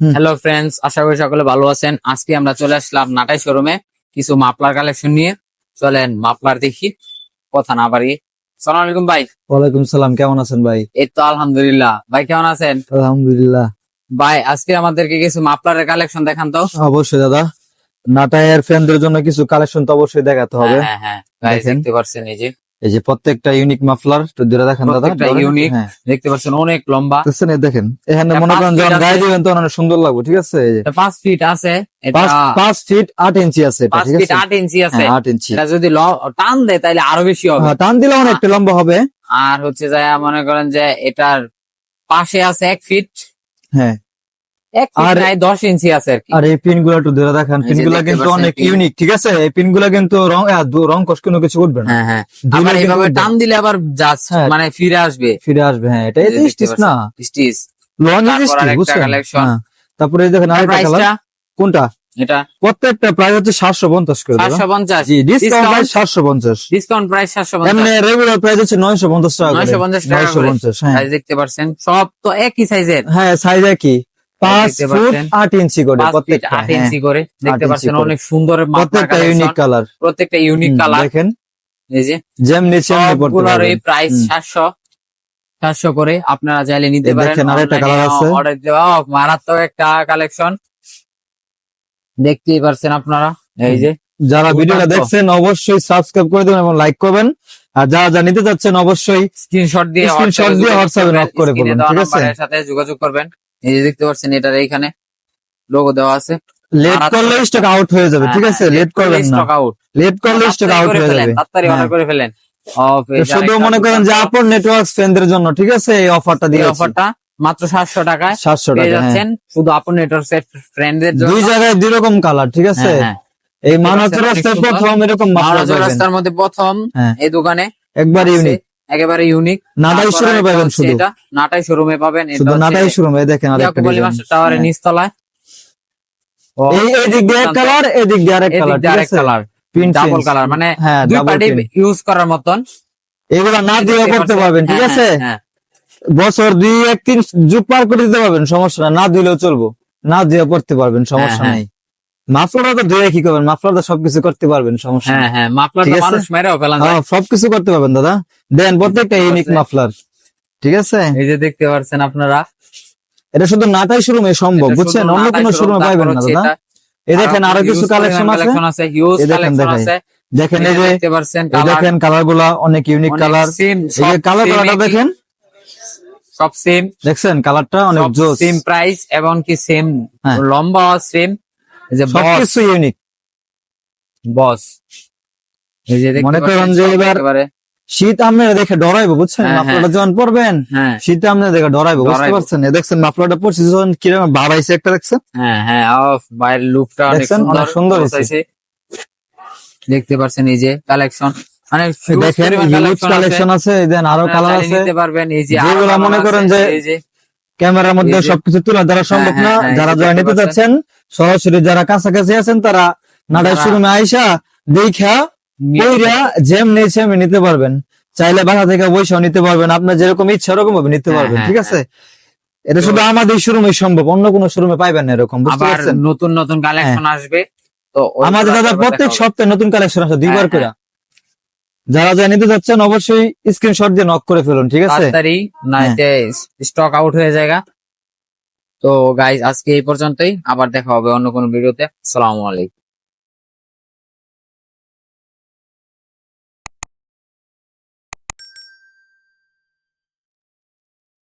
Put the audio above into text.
Hello friends আশা করি সকলে ভালো আছেন। আজকে আমরা চলে আসলাম নাটাই শোরুমে কিছু মাপলার কালেকশন নিয়ে। চলেন মাপলার দেখি কথা না পারি সালাম আলাইকুম ভাই। ওয়ালাইকুম সালাম কেমন আছেন ভাই? এই তো আলহামদুলিল্লাহ। ভাই কেমন আছেন? আলহামদুলিল্লাহ। ভাই আজকে আমাদেরকে কিছু মাপলারের কালেকশন দেখান তো। অবশ্যই দাদা। নাটায়ের ফ্যানদের জন্য কিছু কালেকশন তো অবশ্যই দেখাতে হবে। হ্যাঁ হ্যাঁ দেখতে পাচ্ছেন এই যে। এই যে প্রত্যেকটা ইউনিক মাফলার একটু দূরে দেখেন দাদা unique। হ্যাঁ। দেখতে পাচ্ছেন অনেক লম্বা। দেখছেন দেখেন এখানে মনে করেন যখন গায়ে দিবেন তখন অনেক সুন্দর লাগবে ঠিক আছে? এই যে এটা পাঁচ ফিট আছে এটা পাঁচ পাঁচ ফিট আট ইঞ্চি আছে এটা ঠিক ফিট আছে? আট ইঞ্চি আছে। হ্যাঁ, আট ইঞ্চি এটা যদি ল- টান দেয় তাহলে আরও বেশি হবে। হ্যাঁ, টান দিলে অনেকটা লম্বা হবে। আর হচ্ছে যে মনে করেন যে এটার পাশে আছে এক ফিট হ্যাঁ। ফিট আর- দশ ইঞ্চি আছে আর এই পিনগুলা একটু ধরে দেখেন পিনগুলা কিন্তু অনেক ইউনিক ঠিক আছে? এই পিনগুলা কিন্তু রং আহ, রং কষ্ট কোনো কিছু উঠবে না। হ্যাঁ হ্যাঁ। আবার এইভাবে টান দিলে আবার জাস্ট হ্যাঁ। মানে ফিরে আসবে। ফিরে আসবে হ্যাঁ এটা স্টিচ না। স্টিচ। লং। হ্যাঁ। তারপরে দেখেন আরেকটা কালার কোনটা? এটা? প্রত্যেকটা প্রাইস হচ্ছে সাতশো পঞ্চাশ করে সাতশো পঞ্চাশ। জি ডিসকাউন্ট প্রাইস সাতশো পঞ্চাশ। ডিসকাউন্ট প্রাইস সাতশো পঞ্চাশ। রেগুলার প্রাইস হচ্ছে নয়শো পঞ্চাশ টাকা করে। 950 টাকা 950 করে। হ্যাঁ। দেখতে পাচ্ছেন? সব তো একই সাইজের হ্যাঁ সাইজ একই। আট ইঞ্চি করে হ্যাঁ। ইঞ্চি করে। দেখতে পাচ্ছেন অনেক সুন্দর প্রত্যেকটা ইউনিক কালার প্রত্যেকটা ইউনিক কালার দেখেন। এই যে যেমনি এই প্রাইস সাতশো সাতশো করে আপনারা চাইলে নিতে পারেন। অর্ডার দেওয়া মারাত্মক একটা কালেকশন দেখতেই পারছেন আপনারা। এই যে যারা ভিডিওটা দেখছেন অবশ্যই সাবস্ক্রাইব করে দেবেন এবং লাইক করবেন। আর যারা যা নিতে যাচ্ছেন অবশ্যই স্ক্রিনশট দিয়ে Screenshot দিয়ে এ knock করে দেওয়া ঠিক আছে? সাথে যোগাযোগ করবেন। এই যে দেখতে পাচ্ছেন এটার এইখানে লোগো দেওয়া আছে। লেট করলে স্টক আউট হয়ে যাবে ঠিক আছে? লেট করবেন না। স্টক আউট লেট করলে স্টক আউট হয়ে যাবে। তাড়াতাড়ি অর্ডার হ্যাঁ। করে ফেলেন। শুধু মনে করেন যে আপন নেটওয়ার্ক ফ্রেন্ডদের জন্য ঠিক আছে? এই অফারটা দিয়ে অফারটা মাত্র সাতশো টাকায় সাতশো টাকা হ্যাঁ। যাচ্ছেন শুধু আপন নেটওয়ার্ক ফ্রেন্ডদের জন্য। দুই জায়গায় দুই রকম কালার ঠিক আছে? হ্যাঁ, হ্যাঁ। এই মানব সুন্দর। প্রথম এরকম রাস্তার মধ্যে প্রথম হ্যাঁ। এই দোকানে একবার ইউনিক একেবারে ইউনিক নাটাই শোরুমে পাবেন শুধু। এটা নাটাই শোরুমে পাবেন শুধু নাটাই শোরুমে দেখেন আরেকটা টাওয়ারের নিচতলায়। এই এই দিক দিয়ে এক কালার এই দিক দিয়ে আরেক এদিক কালার ঠিক আরেক আছে? কালার ডাবল কালার মানে হ্যাঁ দুই পার্টি ইউজ করার মতন। এগুলো না দিয়ে করতে পারবেন ঠিক হ্যাঁ, আছে? হ্যাঁ, বছর দুই এক তিন যুগ পার করে দিতে পারবেন সমস্যা না না দিলেও চলবো। না দিয়ে করতে পারবেন সমস্যা হ্যাঁ, নেই। মাফলার তো ধুয়ে কি করবেন মাফলার তো সবকিছু করতে পারবেন সমস্যা হ্যাঁ হ্যাঁ তো মানুষ মেরেও ফেলান হ্যাঁ, সবকিছু করতে পারবেন দাদা। দেন প্রত্যেকটা ইউনিক মাফলার। ঠিক আছে? এই যে দেখতে পাচ্ছেন আপনারা। এটা শুধু নাটাই শোরুমে সম্ভব বুঝছেন? অন্য কোনো শোরুমে পাইবেন না দাদা। এই দেখেন আরও কিছু কালেকশন আছে। আছে হিউজ কালেকশন আছে। দেখেন এই যে দেখেন কালারগুলা অনেক ইউনিক কালার এই কালার গুলাটা দেখেন। সব সেম দেখছেন কালারটা অনেক জোস। সেম প্রাইস এবং কি সেম। লম্বা সেম যে সবকিছু ইউনিক বস মনে করেন যে এবার- শীত আপনারা দেখে ডরাইবো বুঝছেন? হ্যাঁ, মাফলারটা যখন পরবেন হ্যাঁ। শীতে আপনারা দেখে ডরাইবো বুঝতে পারছেন? দেখছেন মাফলারটা পরছি যখন কীরকম বাড়াইছে একটা দেখছেন? হ্যাঁ হ্যাঁ অফ বাইরের লুকটা অনেক সুন্দর হয়েছে। দেখতে পাচ্ছেন এই যে কালেকশন মানে দেখেন হিউজ কালেকশন আছে। দেন আরও কালার আছে। নিতে পারবেন এই যে মনে করেন যে ক্যামেরার মধ্যে সবকিছু তুলে সম্ভব হ্যাঁ, না। হ্যাঁ, যারা যারা নিতে। যাচ্ছেন সরাসরি যারা কাছাকাছি আছেন তারা নাটাই যারা- শোরুমে আইসা দেখা কইরা যেম নেই সেমনি নিতে পারবেন। চাইলে বাসা থেকে বৈশাও নিতে পারবেন। আপনার যেরকম ইচ্ছা ওরকম ভাবে নিতে হ্যাঁ, পারবেন ঠিক আছে? এটা শুধু আমাদের শোরুমে সম্ভব অন্য কোনো শোরুমে পাইবেন না এরকম বুঝতে পারছেন? নতুন নতুন কালেকশন আসবে তো। আমাদের দাদা প্রত্যেক সপ্তাহে নতুন কালেকশন আছে দুইবার করে। যারা যা নিতে যাচ্ছেন অবশ্যই স্ক্রিনশট দিয়ে নক করে ফেলুন ঠিক আছে? তাড়াতাড়ি না হ্যাঁ। স্টক আউট হয়ে যায়গা। তো গাইজ আজকে এই পর্যন্তই। আবার দেখা হবে অন্য কোনো ভিডিওতে আসসালামু আলাইকুম।